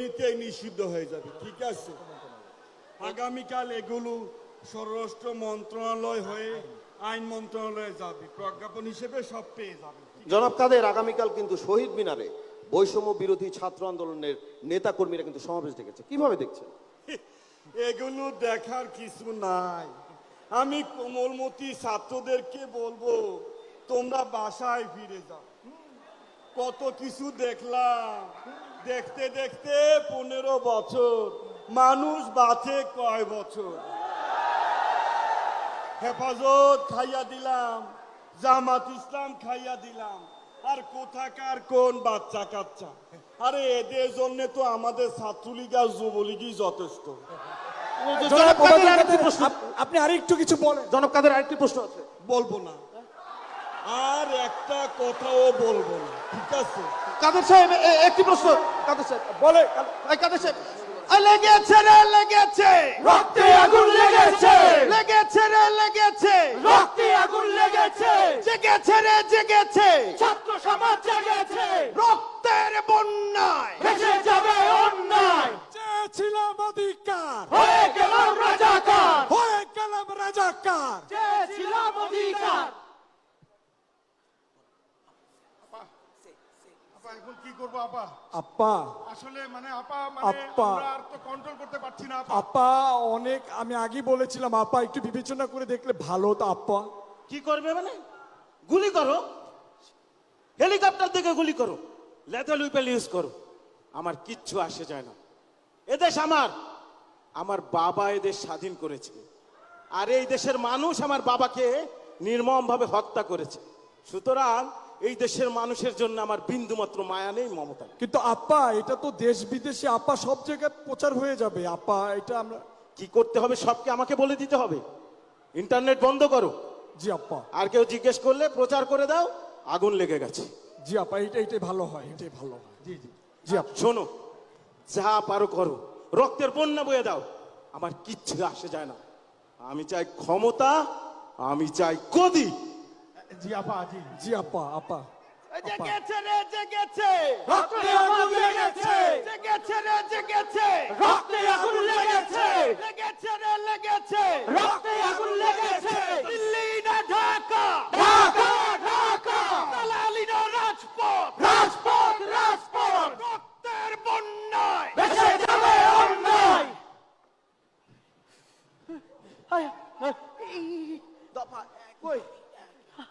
নিতেই নিষিদ্ধ হয়ে যাবে ঠিক আছে? আগামীকাল এগুলো স্বরাষ্ট্র মন্ত্রণালয় হয়ে আইন মন্ত্রণালয়ে যাবে প্রজ্ঞাপন হিসেবে সব পেয়ে যাবে। জনাব কাদের আগামীকাল কিন্তু শহীদ মিনারে বৈষম্য বিরোধী ছাত্র আন্দোলনের নেতা কর্মীরা কিন্তু সমাবেশ দেখেছে কীভাবে দেখছেন? এগুলো দেখার কিছু নাই। আমি কোমলমতি ছাত্রদেরকে বলব তোমরা বাসায় ফিরে যাও। কত কিছু দেখলাম। দেখতে দেখতে পনেরো বছর। মানুষ বাঁচে কয় বছর? হেফাজত খাইয়া দিলাম জামাত ইসলাম খাইয়া দিলাম। আর কোথাকার কোন বাচ্চা কাচ্চা? আরে এদের জন্য তো আমাদের ছাত্রলীগ আর যুবলীগই যথেষ্ট। আপনি আরেকটু কিছু বলেন। জনাব কাদের আরেকটি প্রশ্ন আছে? বলব না। আর একটা কথাও বলব না। কাদের সাহেব একটি প্রশ্ন। কাদের সাহেব বলে কাদের সাহেব। লেগেছে রে লেগেছে। রক্তে আগুন লেগেছে। লেগেছে রে লেগেছে। রক্তে আগুন লেগেছে। জেগেছে রে জেগেছে। ছাত্র সমাজ জেগেছে রক্তের বন্যায় ভেসে যাবে অন্যায় চেয়েছিলাম অধিকার হয়ে গেলাম রাজাকার হয়ে গেলাম রাজাকার চেয়েছিলাম অধিকার আপা এখন কি করব আপা আপা আসলে মানে আপা মানে। আমরা আর তো কন্ট্রোল করতে পারছি না আপা আপা অনেক আমি আগে বলেছিলাম আপা একটু বিবেচনা করে দেখলে ভালো হতো আপা কি করবে মানে? গুলি করো। হেলিকপ্টার থেকে গুলি করো। লেথাল উইপেল ইউজ করো। আমার কিচ্ছু আসে যায় না। এদেশ আমার। আমার বাবা এদেশ স্বাধীন করেছে। আর এই দেশের মানুষ আমার বাবাকে নির্মমভাবে হত্যা করেছে। সুতরাং এই দেশের মানুষের জন্য আমার বিন্দুমাত্র মায়া নেই মমতা কিন্তু আপা এটা তো দেশ বিদেশে আপা সব জায়গায় প্রচার হয়ে যাবে। আপা এটা আমরা কি করতে হবে সবকে আমাকে বলে দিতে হবে? ইন্টারনেট বন্ধ করো। জি আপা। আর কেউ জিজ্ঞেস করলে প্রচার করে দাও আগুন লেগে গেছে। জি আপা এটা এটাই ভালো হয় এটাই ভালো হয়। জি জি। জি আপা। শোনো যা পারো করো। রক্তের বন্যা বয়ে দাও। আমার কিচ্ছু আসে যায় না। আমি চাই ক্ষমতা আমি চাই গদি। জি আপা জি। জি আপা আপা জেগেছে রে জেগেছে রক্তে আগুন লেগেছে। জেগেছে রে জেগেছে রক্তে আগুন লেগেছে। লেগেছে রে লেগেছে। রক্তে আগুন লেগেছে। দিল্লি না ঢাকা। ঢাকা ঢাকা। দালালি না রাজপথ। রাজপথ রাজপথ। রক্তের বন্যায়। ভেসে যাবে অন্যায়। দফা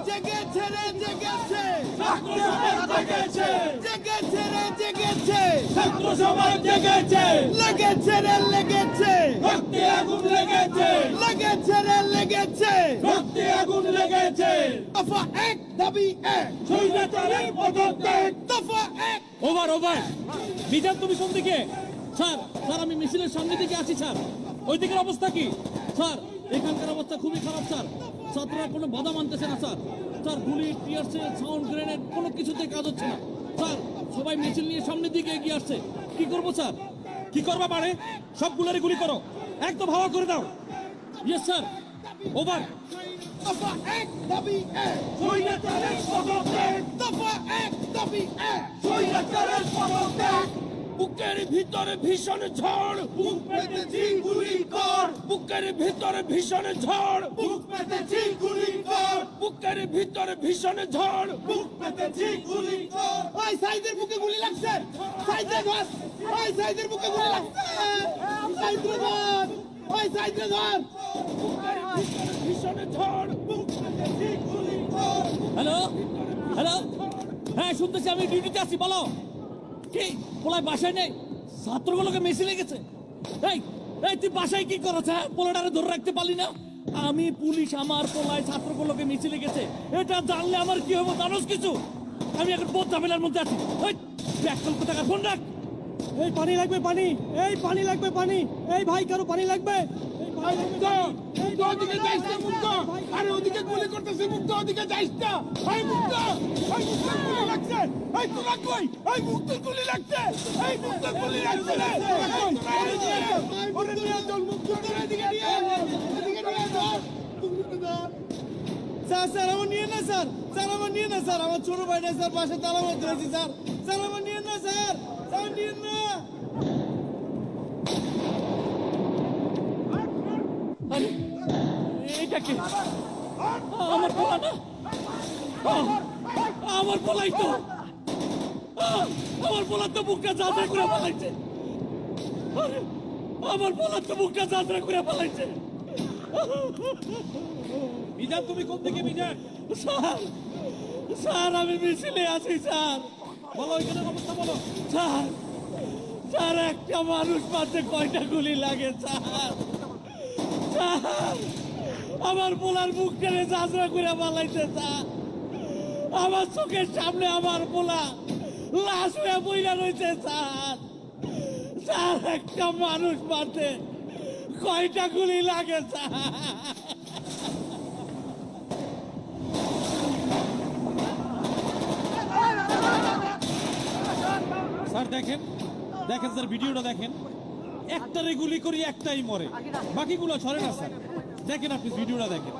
লেগেছে রে লেগেছে রে লেগেছে রক্তে আগুন লেগেছে লেগেছে রে লেগেছে রক্তে আগুন লেগেছে দফা এক দাবি এক স্বৈরাচারের পদত্যাগ দফা এক ওভার ওভার মিজান তুমি কোন দিকে স্যার স্যার আমি মিছিলের সামনে দিকে আছি স্যার ওই দিকের অবস্থা কি? স্যার, এখানকার অবস্থা খুবই খারাপ, স্যার। ছাত্ররা কোনো বাধা মানতেছে না, স্যার। স্যার, গুলি, টিয়ারসে, সাউন্ড, গ্রেনেড, কোনো কিছুতে কাজ হচ্ছে না। স্যার, সবাই মিছিল নিয়ে সামনের দিকে এগিয়ে আসছে। কি করব, স্যার? কি করবা পারে সবগুলোরই গুলি করো। একদম হাওয়া করে দাও। ইয়েস স্যার ওভার দফা এক এক। এক এক। বুকের ভিতরে ভীষণ ঝড় বুক পেতেছি গুলি কর। বুকের ভিতরে ভীষণ ঝড় বুক পেতেছি গুলি কর। বুকের ভিতরে ভীষণ ঝড় বুক পেতেছি গুলি কর। ওই সাইদের বুকে গুলি লাগছে। সাইদের ধর। ওই সাইদের বুকে গুলি লাগছে। সাইদের ধর। ওই সাইদের ধর। ভীষণ ঝড় হ্যালো হ্যালো হ্যাঁ শুনতেছি আমি ডিউটিতে আছি বলো। কি? পোলায় বাসায় নেই? ছাত্রগুলোকে মেসে লেগেছে? এই এই তুই বাসায় কি করছ হ্যাঁ? পোলাটারে ধরে রাখতে পারলি না? আমি পুলিশ আমার পোলায় ছাত্রগুলোকে মিছিলে গেছে এটা জানলে আমার কি হবে জানোস কিছু? আমি এখন বোধ ঝামেলার মধ্যে আছি। ওই ব্যাগ কল কোথাকার? ফোন রাখ। এই পানি লাগবে পানি এই পানি লাগবে পানি এই ভাই কারও পানি লাগবে? এই পানি লাগবে, এই ওদিকে মুক্ত। আরে ওদিকে গুলি করতেছে, মুক্ত, ওদিকে মুক্ত মুক্ত গুলি লাগছে। এই তোরা কই? এই মুক্ত গুলি লাগছে। এই মুক্ত গুলি লাগছে রে। ওরে নিয়ে মুক্ত নিয়ে স্যার স্যার, আমার নিয়ে না, স্যার। স্যার, আমার নিয়ে না, স্যার। আমার ছোট ভাইটা, স্যার, পাশে তালা মারতে স্যার। স্যার, আমার নিয়ে না স্যার স্যার নিয়ে না আরে এটা আমার পোলা না আমার পোলাই তো। আমার পোলার তো মুখটা যাত্রা করে পালাইছে। আরে, আমার পোলার তো মুখটা যাত্রা করে পালাইছে। মিজান তুমি কোন থেকে মিজান? স্যার স্যার আমি মিছিলে আছি স্যার। বলো এখানে অবস্থা বলো। স্যার স্যার একটা মানুষ মারতে কয়টা গুলি লাগে স্যার। স্যার আমার পোলার মুখ টেনে যাত্রা করে পালাইছে স্যার আমার চোখের সামনে আমার পোলা লাশ হয়ে বইরা রয়েছে স্যার স্যার, একটা মানুষ মারতে কয়টা গুলি লাগে স্যার স্যার, দেখেন দেখেন স্যার, ভিডিওটা দেখেন। একটারে গুলি করি, একটাই মরে। বাকিগুলো ছড়ে না, স্যার। দেখেন আপনি ভিডিওটা দেখেন।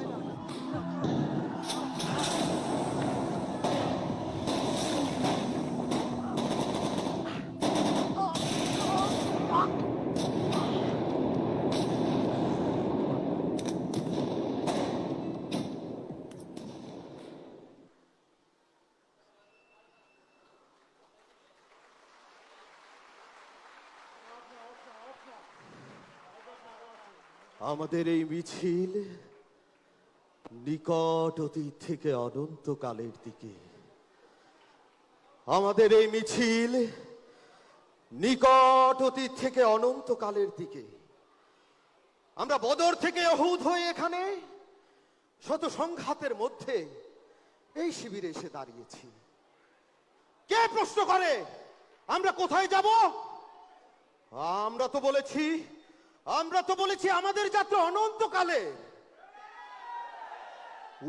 আমাদের এই মিছিল নিকট অতীত থেকে অনন্তকালের দিকে। আমাদের এই মিছিল নিকট অতীত থেকে অনন্তকালের দিকে। আমরা বদর থেকে অহুদ হয়ে এখানে শত সংঘাতের মধ্যে এই শিবিরে এসে দাঁড়িয়েছি। কে প্রশ্ন করে? আমরা কোথায় যাব? আমরা তো বলেছি আমরা তো বলেছি আমাদের যাত্রা অনন্তকালে।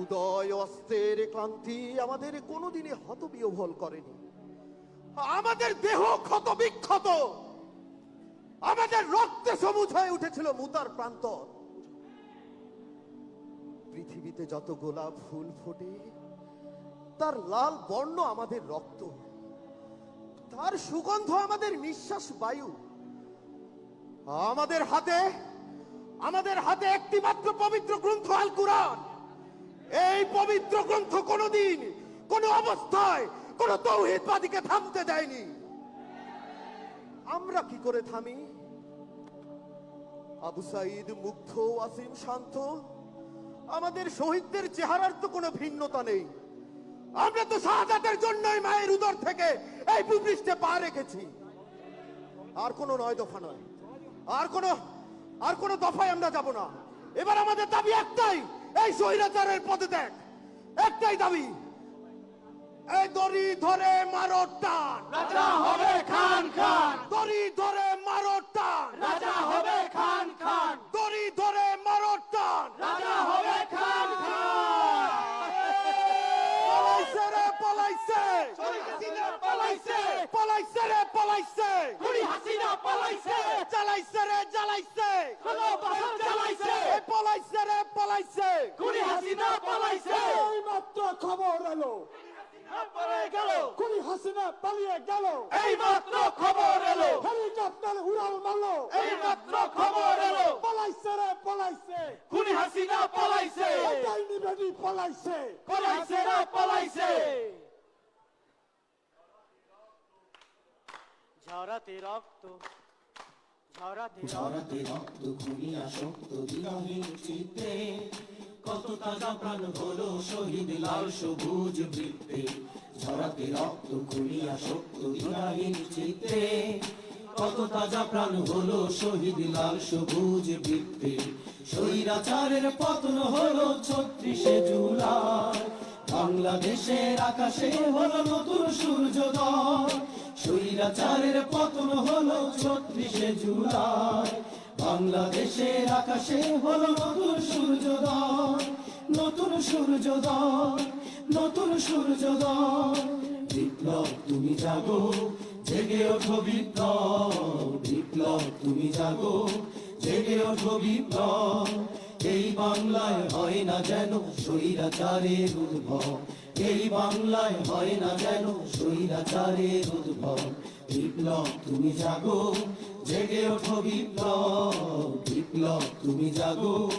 উদয় অস্তের ক্লান্তি আমাদের কোনোদিনই হতবিহ্বল করেনি। আমাদের দেহ ক্ষত বিক্ষত আমাদের রক্তে সবুজ হয়ে উঠেছিল মুতার প্রান্তর। পৃথিবীতে যত গোলাপ ফুল ফোটে, তার লাল বর্ণ আমাদের রক্ত। তার সুগন্ধ আমাদের নিঃশ্বাস বায়ু। আমাদের হাতে আমাদের হাতে একটি মাত্র পবিত্র গ্রন্থ আল কুরআন। এই পবিত্র গ্রন্থ কোনোদিন, কোন অবস্থায়, কোন তৌহিদবাদীকে থামতে দেয়নি। আমরা কি করে থামি? আবু সাইদ মুগ্ধ ওয়াসিম শান্ত। আমাদের শহীদদের চেহারার তো কোনো ভিন্নতা নেই। আমরা তো শাহাদাতের জন্যই মায়ের উদর থেকে এই ভূপৃষ্ঠে পা রেখেছি। আর কোনো নয় দফা নয়। আর কোনো আর কোনো দফায় আমরা যাব না। এবার আমাদের দাবি একটাই এই স্বৈরাচারের পদে দেখ। একটাই দাবি এই দড়ি ধরে মারো টান। রাজা হবে খান খান। দড়ি ধরে মারো টান। রাজা হবে খান খান। দড়ি ধরে মারো টান। রাজা হবে খান খান। পলাইছে রে পলাইছে। পলাইছে রে পলাইছে। বাসন জ্বালাইছে পলাইছে রে পলাইছে। গুলি হাসিনা পলাইছে। এই মাত্র খবর এলো। পলাই হাসিনা পালিয়ে গেল। এই মাত্র খবর এলো। হেলিকপ্টার উড়াল মারলো। এই মাত্র খবর এলো। পলাইছে রে পলাইছে। খুনি হাসিনা পলাইছে। এটাই নিবেদি পলাইছে। পলাইছে রে পলাইছে। ঝরাতে রক্ত। ঝরাতে রক্ত চিত্তে কত তাজা প্রাণ হলো শহীদ লাল সবুজ বৃত্তে। ঝরাতে রক্ত বিরহীন চিত্তে কত তাজা প্রাণ হলো শহীদ লাল সবুজ বৃত্তে। স্বৈরাচারের পতন হলো ছত্রিশে জুলাই। বাংলাদেশের আকাশে হলো নতুন সূর্যোদয়। স্বৈরাচারের পতন হলো ছত্রিশে জুলাই। বাংলাদেশের আকাশে হলো নতুন সূর্যোদয় নতুন সূর্যোদয় নতুন সূর্যোদয়। বিপ্লব, তুমি জাগো, জেগে ওঠো বিপ্লব। বিপ্লব, তুমি জাগো, জেগে ওঠো বিপ্লব। এই বাংলায় হয় না যেন স্বৈরাচারের উদ্ভব। এই বাংলায় হয় না যেন স্বৈরাচারের উদ্ভব। বিপ্লব, তুমি জাগো, জেগে ওঠো বিপ্লব। বিপ্লব, তুমি জাগো,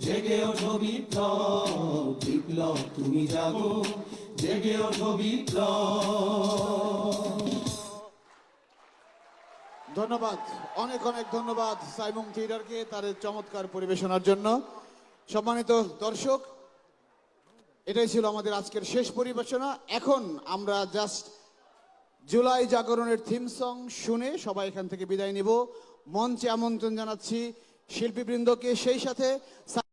জেগে ওঠো বিপ্লব। বিপ্লব, তুমি জাগো, জেগে ওঠো বিপ্লব। ধন্যবাদ, অনেক অনেক ধন্যবাদ সাইমুং থিয়েটারকে তাদের চমৎকার পরিবেশনার জন্য। সম্মানিত দর্শক, এটাই ছিল আমাদের আজকের শেষ পরিবেশনা। এখন আমরা জাস্ট জুলাই জাগরণের থিম সং শুনে সবাই এখান থেকে বিদায় নিব। মঞ্চে আমন্ত্রণ জানাচ্ছি শিল্পীবৃন্দকে, সেই সাথে